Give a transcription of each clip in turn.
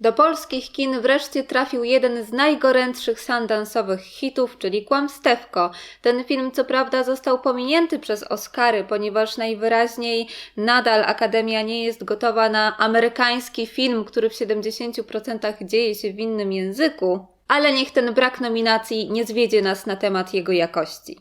Do polskich kin wreszcie trafił jeden z najgorętszych sundance'owych hitów, czyli Kłamstewko. Ten film co prawda został pominięty przez Oscary, ponieważ najwyraźniej nadal Akademia nie jest gotowa na amerykański film, który w 70% dzieje się w innym języku, ale niech ten brak nominacji nie zwiedzie nas na temat jego jakości.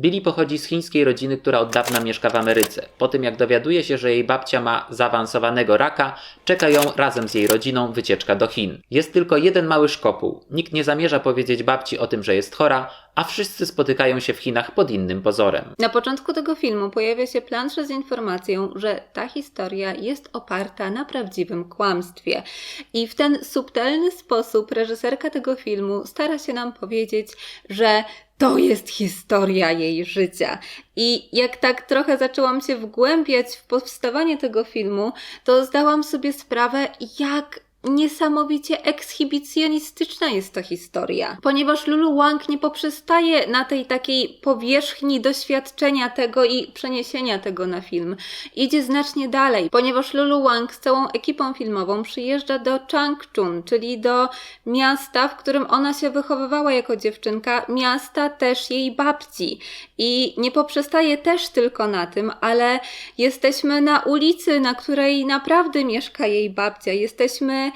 Billy pochodzi z chińskiej rodziny, która od dawna mieszka w Ameryce. Po tym jak dowiaduje się, że jej babcia ma zaawansowanego raka, czeka ją razem z jej rodziną wycieczka do Chin. Jest tylko jeden mały szkopuł. Nikt nie zamierza powiedzieć babci o tym, że jest chora, a wszyscy spotykają się w Chinach pod innym pozorem. Na początku tego filmu pojawia się plansza z informacją, że ta historia jest oparta na prawdziwym kłamstwie. I w ten subtelny sposób reżyserka tego filmu stara się nam powiedzieć, że to jest historia jej życia. I jak tak trochę zaczęłam się wgłębiać w powstawanie tego filmu, to zdałam sobie sprawę, jak niesamowicie ekshibicjonistyczna jest to historia, ponieważ Lulu Wang nie poprzestaje na tej takiej powierzchni doświadczenia tego i przeniesienia tego na film. Idzie znacznie dalej, ponieważ Lulu Wang z całą ekipą filmową przyjeżdża do Changchun, czyli do miasta, w którym ona się wychowywała jako dziewczynka, miasta też jej babci. I nie poprzestaje też tylko na tym, ale jesteśmy na ulicy, na której naprawdę mieszka jej babcia. Jesteśmy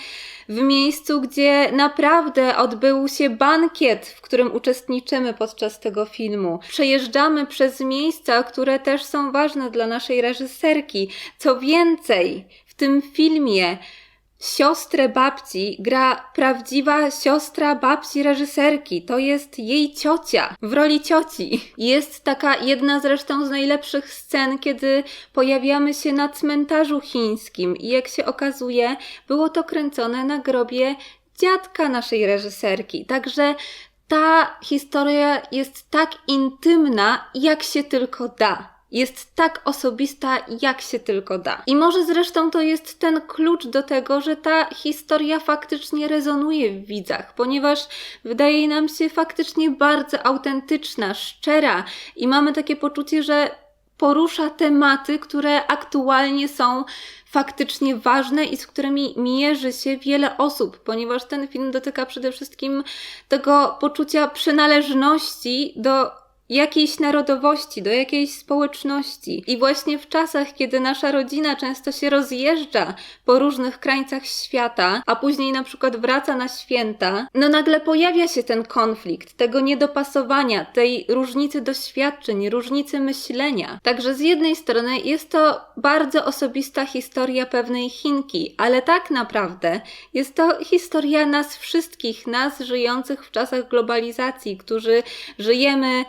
w miejscu, gdzie naprawdę odbył się bankiet, w którym uczestniczymy podczas tego filmu. Przejeżdżamy przez miejsca, które też są ważne dla naszej reżyserki. Co więcej, w tym filmie siostrę babci gra prawdziwa siostra babci reżyserki. To jest jej ciocia w roli cioci. Jest taka jedna zresztą z najlepszych scen, kiedy pojawiamy się na cmentarzu chińskim i jak się okazuje, było to kręcone na grobie dziadka naszej reżyserki. Także ta historia jest tak intymna, jak się tylko da jest tak osobista, jak się tylko da. I może zresztą to jest ten klucz do tego, że ta historia faktycznie rezonuje w widzach, ponieważ wydaje nam się faktycznie bardzo autentyczna, szczera i mamy takie poczucie, że porusza tematy, które aktualnie są faktycznie ważne i z którymi mierzy się wiele osób, ponieważ ten film dotyka przede wszystkim tego poczucia przynależności do jakiejś narodowości, do jakiejś społeczności. I właśnie w czasach, kiedy nasza rodzina często się rozjeżdża po różnych krańcach świata, a później na przykład wraca na święta, no nagle pojawia się ten konflikt, tego niedopasowania, tej różnicy doświadczeń, różnicy myślenia. Także z jednej strony jest to bardzo osobista historia pewnej Chinki, ale tak naprawdę jest to historia nas wszystkich, nas żyjących w czasach globalizacji, którzy żyjemy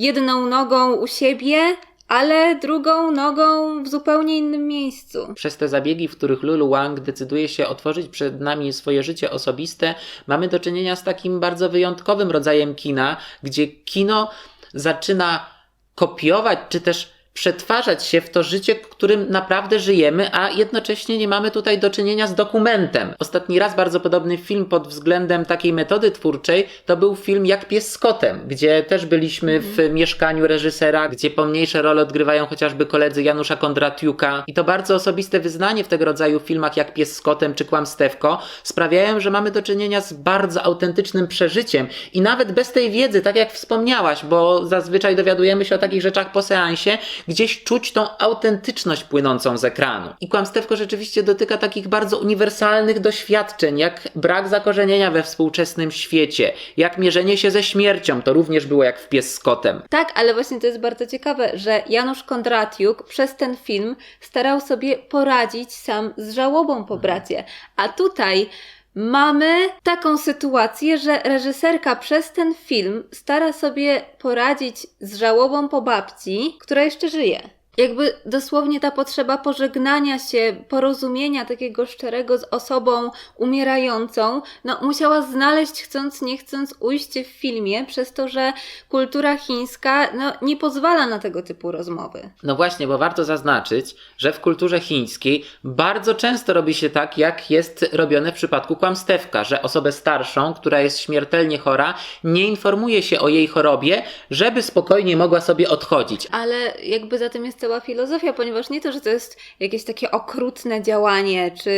jedną nogą u siebie, ale drugą nogą w zupełnie innym miejscu. Przez te zabiegi, w których Lulu Wang decyduje się otworzyć przed nami swoje życie osobiste, mamy do czynienia z takim bardzo wyjątkowym rodzajem kina, gdzie kino zaczyna kopiować czy też przetwarzać się w to życie, w którym naprawdę żyjemy, a jednocześnie nie mamy tutaj do czynienia z dokumentem. Ostatni raz bardzo podobny film pod względem takiej metody twórczej to był film Jak pies z kotem, gdzie też byliśmy w mieszkaniu reżysera, gdzie pomniejsze role odgrywają chociażby koledzy Janusza Kondratiuka i to bardzo osobiste wyznanie w tego rodzaju filmach jak Pies z kotem czy Kłamstewko sprawiają, że mamy do czynienia z bardzo autentycznym przeżyciem i nawet bez tej wiedzy, tak jak wspomniałaś, bo zazwyczaj dowiadujemy się o takich rzeczach po seansie, gdzieś czuć tą autentyczność płynącą z ekranu. I kłamstewko rzeczywiście dotyka takich bardzo uniwersalnych doświadczeń, jak brak zakorzenienia we współczesnym świecie, jak mierzenie się ze śmiercią, to również było jak w pies z kotem. Tak, ale właśnie to jest bardzo ciekawe, że Janusz Kondratiuk przez ten film starał sobie poradzić sam z żałobą po bracie. A tutaj mamy taką sytuację, że reżyserka przez ten film stara sobie poradzić z żałobą po babci, która jeszcze żyje. Jakby dosłownie ta potrzeba pożegnania się, porozumienia takiego szczerego z osobą umierającą, no musiała znaleźć chcąc nie chcąc ujście w filmie, przez to, że kultura chińska no, nie pozwala na tego typu rozmowy. No właśnie, bo warto zaznaczyć, że w kulturze chińskiej bardzo często robi się tak, jak jest robione w przypadku kłamstewka, że osobę starszą, która jest śmiertelnie chora, nie informuje się o jej chorobie, żeby spokojnie mogła sobie odchodzić. Ale jakby za tym jest filozofia, ponieważ nie to, że to jest jakieś takie okrutne działanie, czy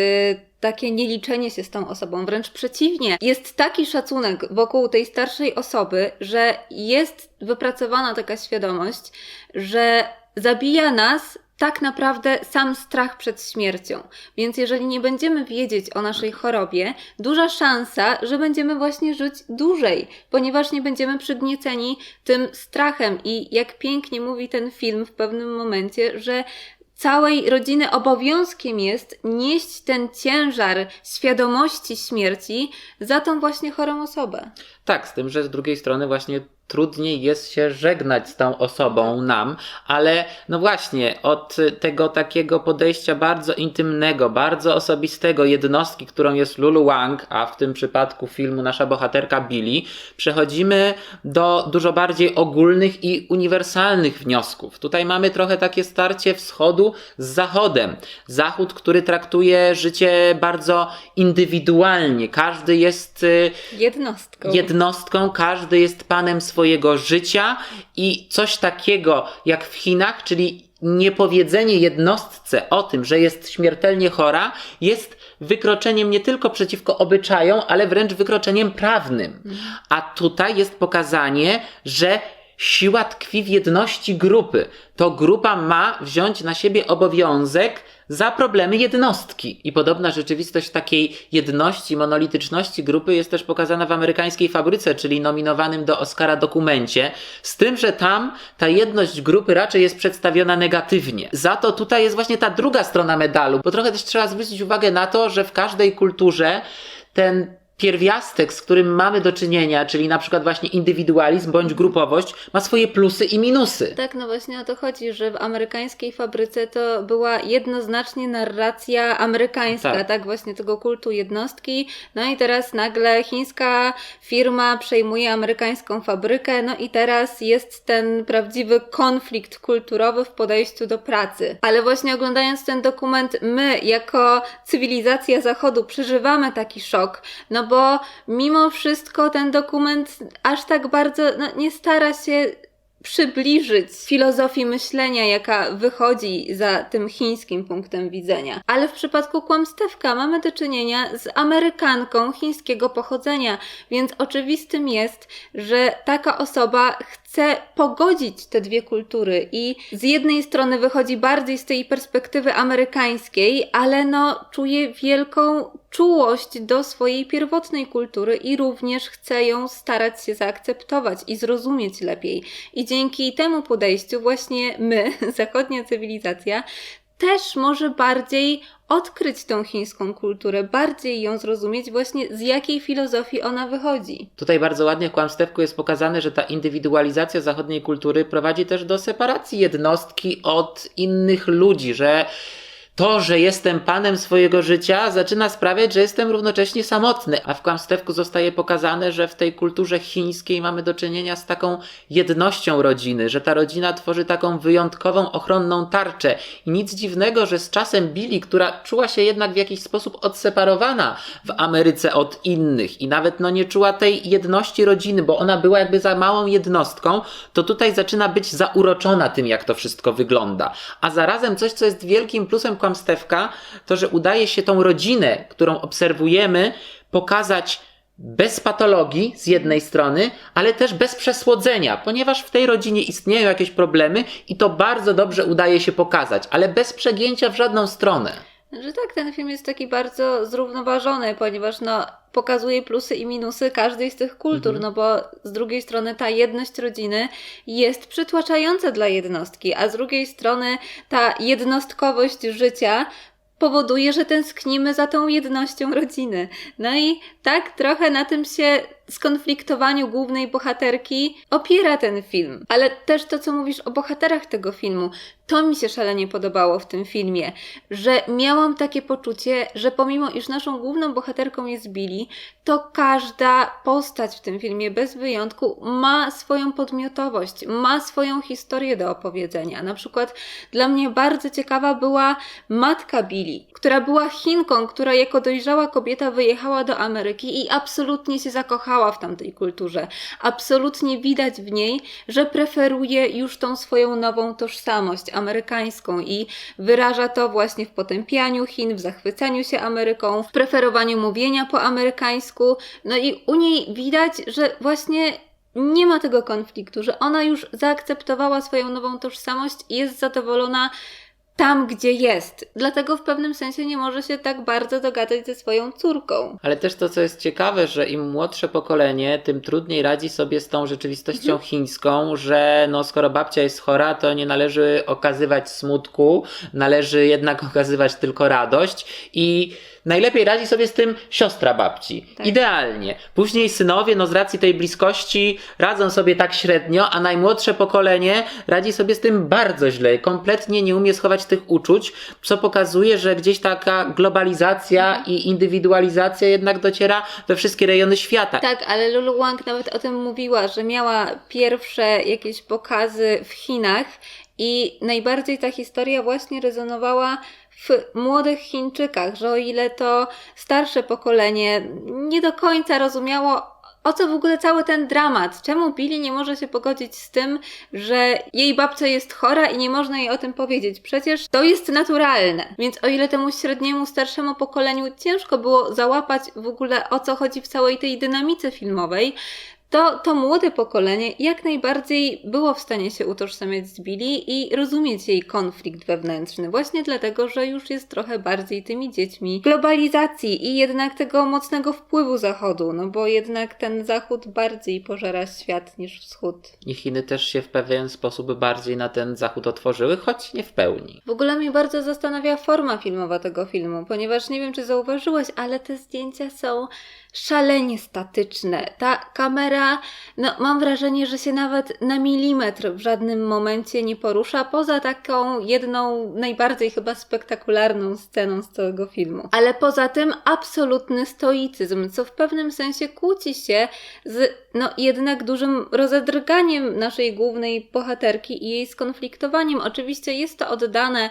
takie nieliczenie się z tą osobą, wręcz przeciwnie. Jest taki szacunek wokół tej starszej osoby, że jest wypracowana taka świadomość, że zabija nas tak naprawdę sam strach przed śmiercią. Więc jeżeli nie będziemy wiedzieć o naszej chorobie, duża szansa, że będziemy właśnie żyć dłużej, ponieważ nie będziemy przygnieceni tym strachem. I jak pięknie mówi ten film w pewnym momencie, że całej rodziny obowiązkiem jest nieść ten ciężar świadomości śmierci za tą właśnie chorą osobę. Tak, z tym, że z drugiej strony właśnie trudniej jest się żegnać z tą osobą nam, ale no właśnie od tego takiego podejścia bardzo intymnego, bardzo osobistego jednostki, którą jest Lulu Wang, a w tym przypadku filmu nasza bohaterka Billy, przechodzimy do dużo bardziej ogólnych i uniwersalnych wniosków. Tutaj mamy trochę takie starcie wschodu z zachodem. Zachód, który traktuje życie bardzo indywidualnie. Każdy jest y, Jednostką. jednostką, każdy jest panem swojego życia i coś takiego jak w Chinach, czyli niepowiedzenie jednostce o tym, że jest śmiertelnie chora, jest wykroczeniem nie tylko przeciwko obyczajom, ale wręcz wykroczeniem prawnym. A tutaj jest pokazanie, że siła tkwi w jedności grupy. To grupa ma wziąć na siebie obowiązek za problemy jednostki. I podobna rzeczywistość takiej jedności, monolityczności grupy jest też pokazana w amerykańskiej fabryce, czyli nominowanym do Oscara dokumencie, z tym, że tam ta jedność grupy raczej jest przedstawiona negatywnie. Za to tutaj jest właśnie ta druga strona medalu, bo trochę też trzeba zwrócić uwagę na to, że w każdej kulturze ten pierwiastek, z którym mamy do czynienia, czyli na przykład właśnie indywidualizm bądź grupowość, ma swoje plusy i minusy. Tak, no właśnie o to chodzi, że w amerykańskiej fabryce to była jednoznacznie narracja amerykańska, Tak. tak. właśnie tego kultu jednostki. No i teraz nagle chińska firma przejmuje amerykańską fabrykę, no i teraz jest ten prawdziwy konflikt kulturowy w podejściu do pracy. Ale właśnie oglądając ten dokument, my jako cywilizacja Zachodu przeżywamy taki szok, no bo mimo wszystko ten dokument aż tak bardzo no, nie stara się przybliżyć filozofii myślenia, jaka wychodzi za tym chińskim punktem widzenia. Ale w przypadku kłamstewka mamy do czynienia z Amerykanką chińskiego pochodzenia, więc oczywistym jest, że taka osoba chce pogodzić te dwie kultury i z jednej strony wychodzi bardziej z tej perspektywy amerykańskiej, ale no czuje wielką czułość do swojej pierwotnej kultury i również chce ją starać się zaakceptować i zrozumieć lepiej. I dzięki temu podejściu właśnie my, zachodnia cywilizacja, też może bardziej odkryć tą chińską kulturę, bardziej ją zrozumieć, właśnie z jakiej filozofii ona wychodzi. Tutaj bardzo ładnie w kłamstewku jest pokazane, że ta indywidualizacja zachodniej kultury prowadzi też do separacji jednostki od innych ludzi, że to, że jestem panem swojego życia, zaczyna sprawiać, że jestem równocześnie samotny, a w kłamstewku zostaje pokazane, że w tej kulturze chińskiej mamy do czynienia z taką jednością rodziny, że ta rodzina tworzy taką wyjątkową, ochronną tarczę. I nic dziwnego, że z czasem Billy, która czuła się jednak w jakiś sposób odseparowana w Ameryce od innych i nawet no nie czuła tej jedności rodziny, bo ona była jakby za małą jednostką, to tutaj zaczyna być zauroczona tym, jak to wszystko wygląda. A zarazem coś, co jest wielkim plusem kłamstewka, to że udaje się tą rodzinę, którą obserwujemy, pokazać bez patologii z jednej strony, ale też bez przesłodzenia, ponieważ w tej rodzinie istnieją jakieś problemy i to bardzo dobrze udaje się pokazać, ale bez przegięcia w żadną stronę. Że tak, ten film jest taki bardzo zrównoważony, ponieważ no, pokazuje plusy i minusy każdej z tych kultur, Mhm. no bo z drugiej strony ta jedność rodziny jest przytłaczająca dla jednostki, a z drugiej strony ta jednostkowość życia powoduje, że tęsknimy za tą jednością rodziny. No i tak trochę na tym się skonfliktowaniu głównej bohaterki opiera ten film. Ale też to, co mówisz o bohaterach tego filmu, to mi się szalenie podobało w tym filmie, że miałam takie poczucie, że pomimo iż naszą główną bohaterką jest Billy, to każda postać w tym filmie bez wyjątku ma swoją podmiotowość, ma swoją historię do opowiedzenia. Na przykład dla mnie bardzo ciekawa była matka Billy, która była Chinką, która jako dojrzała kobieta wyjechała do Ameryki i absolutnie się zakochała w tamtej kulturze. Absolutnie widać w niej, że preferuje już tą swoją nową tożsamość amerykańską i wyraża to właśnie w potępianiu Chin, w zachwycaniu się Ameryką, w preferowaniu mówienia po amerykańsku. No i u niej widać, że właśnie nie ma tego konfliktu, że ona już zaakceptowała swoją nową tożsamość i jest zadowolona tam, gdzie jest. Dlatego w pewnym sensie nie może się tak bardzo dogadać ze swoją córką. Ale też to, co jest ciekawe, że im młodsze pokolenie, tym trudniej radzi sobie z tą rzeczywistością chińską, że no, skoro babcia jest chora, to nie należy okazywać smutku, należy jednak okazywać tylko radość i najlepiej radzi sobie z tym siostra babci. Tak. Idealnie. Później synowie, no z racji tej bliskości, radzą sobie tak średnio, a najmłodsze pokolenie radzi sobie z tym bardzo źle. Kompletnie nie umie schować tych uczuć, co pokazuje, że gdzieś taka globalizacja i indywidualizacja jednak dociera we wszystkie rejony świata. Tak, ale Lulu Wang nawet o tym mówiła, że miała pierwsze jakieś pokazy w Chinach i najbardziej ta historia właśnie rezonowała w młodych Chińczykach, że o ile to starsze pokolenie nie do końca rozumiało, o co w ogóle cały ten dramat? Czemu Billy nie może się pogodzić z tym, że jej babcia jest chora i nie można jej o tym powiedzieć? Przecież to jest naturalne. Więc o ile temu średniemu, starszemu pokoleniu ciężko było załapać w ogóle o co chodzi w całej tej dynamice filmowej, to to młode pokolenie jak najbardziej było w stanie się utożsamiać z Billy i rozumieć jej konflikt wewnętrzny, właśnie dlatego, że już jest trochę bardziej tymi dziećmi globalizacji i jednak tego mocnego wpływu Zachodu, no bo jednak ten Zachód bardziej pożera świat niż Wschód. I Chiny też się w pewien sposób bardziej na ten zachód otworzyły, choć nie w pełni. W ogóle mnie bardzo zastanawia forma filmowa tego filmu, ponieważ nie wiem, czy zauważyłeś, ale te zdjęcia są szalenie statyczne. Ta kamera, no mam wrażenie, że się nawet na milimetr w żadnym momencie nie porusza, poza taką jedną najbardziej chyba spektakularną sceną z całego filmu. Ale poza tym absolutny stoicyzm, co w pewnym sensie kłóci się z no jednak dużym rozedrganiem naszej głównej bohaterki i jej skonfliktowaniem. Oczywiście jest to oddane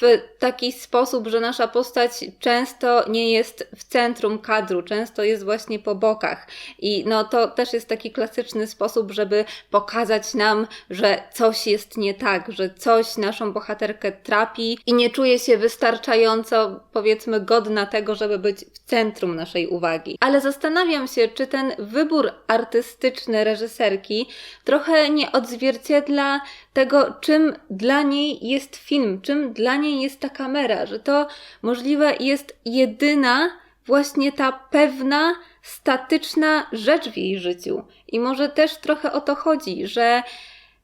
w taki sposób, że nasza postać często nie jest w centrum kadru, często jest właśnie po bokach. I no to też jest taki klasyczny sposób, żeby pokazać nam, że coś jest nie tak, że coś naszą bohaterkę trapi i nie czuje się wystarczająco, powiedzmy, godna tego, żeby być w centrum naszej uwagi. Ale zastanawiam się, czy ten wybór artystyczny reżyserki trochę nie odzwierciedla tego, czym dla niej jest film, czym dla niej jest ta kamera, że to możliwe jest jedyna właśnie ta pewna, statyczna rzecz w jej życiu. I może też trochę o to chodzi, że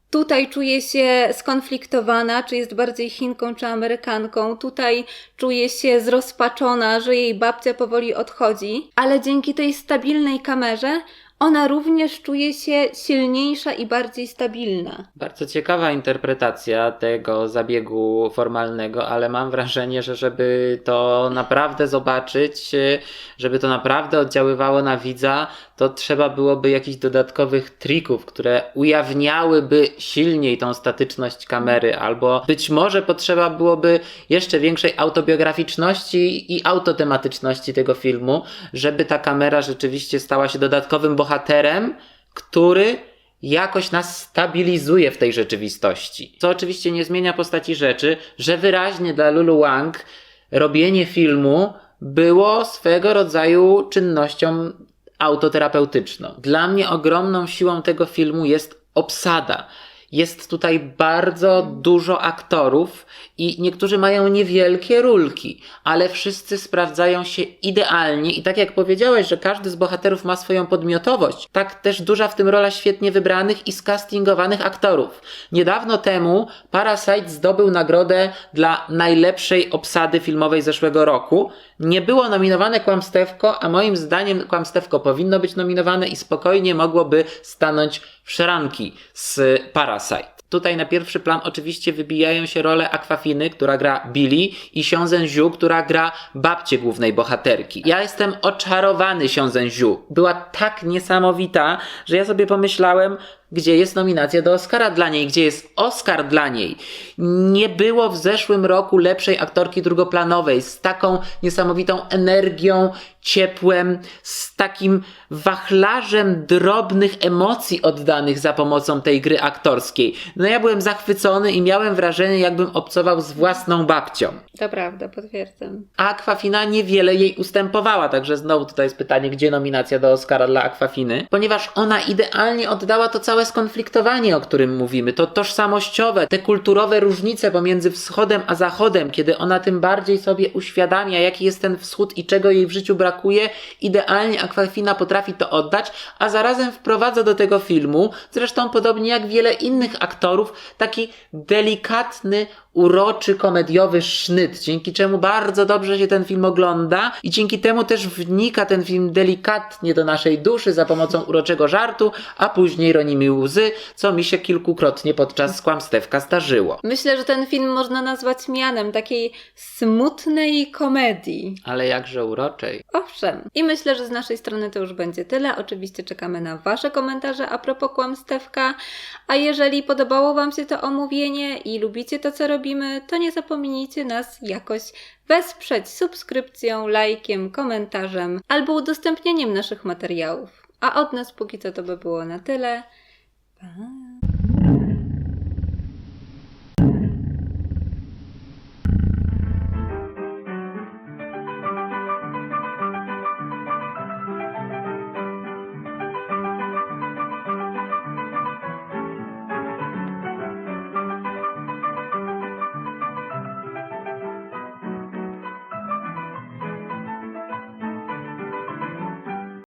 Tutaj czuje się skonfliktowana, czy jest bardziej Chinką, czy Amerykanką. Tutaj czuje się zrozpaczona, że jej babcia powoli odchodzi, ale dzięki tej stabilnej kamerze ona również czuje się silniejsza i bardziej stabilna. Bardzo ciekawa interpretacja tego zabiegu formalnego, ale mam wrażenie, że żeby to naprawdę zobaczyć, żeby to naprawdę oddziaływało na widza, to trzeba byłoby jakichś dodatkowych trików, które ujawniałyby silniej tą statyczność kamery, albo być może potrzeba byłoby jeszcze większej autobiograficzności i autotematyczności tego filmu, żeby ta kamera rzeczywiście stała się dodatkowym bohaterem, który jakoś nas stabilizuje w tej rzeczywistości. Co oczywiście nie zmienia postaci rzeczy, że wyraźnie dla Lulu Wang robienie filmu było swego rodzaju czynnością autoterapeutyczną. Dla mnie ogromną siłą tego filmu jest obsada. Jest tutaj bardzo dużo aktorów i niektórzy mają niewielkie rulki, ale wszyscy sprawdzają się idealnie i tak jak powiedziałeś, że każdy z bohaterów ma swoją podmiotowość, tak też duża w tym rola świetnie wybranych i skastingowanych aktorów. Niedawno temu Parasite zdobył nagrodę dla najlepszej obsady filmowej zeszłego roku. Nie było nominowane Kłamstewko, a moim zdaniem Kłamstewko powinno być nominowane i spokojnie mogłoby stanąć w szranki z Parasite. Tutaj na pierwszy plan oczywiście wybijają się role Aquafiny, która gra Billy i Xiongzen Zhu, która gra babcię głównej bohaterki. Ja jestem oczarowany Xiongzen Zhu. Była tak niesamowita, że ja sobie pomyślałem, gdzie jest nominacja do Oscara dla niej, gdzie jest Oscar dla niej. Nie było w zeszłym roku lepszej aktorki drugoplanowej z taką niesamowitą energią, ciepłem, z takim wachlarzem drobnych emocji oddanych za pomocą tej gry aktorskiej. No ja byłem zachwycony i miałem wrażenie, jakbym obcował z własną babcią. To prawda, potwierdzam. A Aquafina niewiele jej ustępowała, także znowu tutaj jest pytanie, gdzie nominacja do Oscara dla Aquafiny, ponieważ ona idealnie oddała to całe skonfliktowanie, o którym mówimy, to tożsamościowe, te kulturowe różnice pomiędzy wschodem a zachodem, kiedy ona tym bardziej sobie uświadamia, jaki jest ten wschód i czego jej w życiu brakuje, idealnie Aquafina potrafi to oddać, a zarazem wprowadza do tego filmu, zresztą podobnie jak wiele innych aktorów, taki delikatny, uroczy, komediowy sznyt, dzięki czemu bardzo dobrze się ten film ogląda i dzięki temu też wnika ten film delikatnie do naszej duszy za pomocą uroczego żartu, a później roni mi łzy, co mi się kilkukrotnie podczas kłamstewka zdarzyło. Myślę, że ten film można nazwać mianem takiej smutnej komedii. Ale jakże uroczej. Owszem. I myślę, że z naszej strony to już będzie tyle. Oczywiście czekamy na Wasze komentarze a propos kłamstewka. A jeżeli podobało Wam się to omówienie i lubicie to, co robimy, to nie zapomnijcie nas jakoś wesprzeć subskrypcją, lajkiem, komentarzem albo udostępnieniem naszych materiałów. A od nas póki co to by było na tyle. Pa!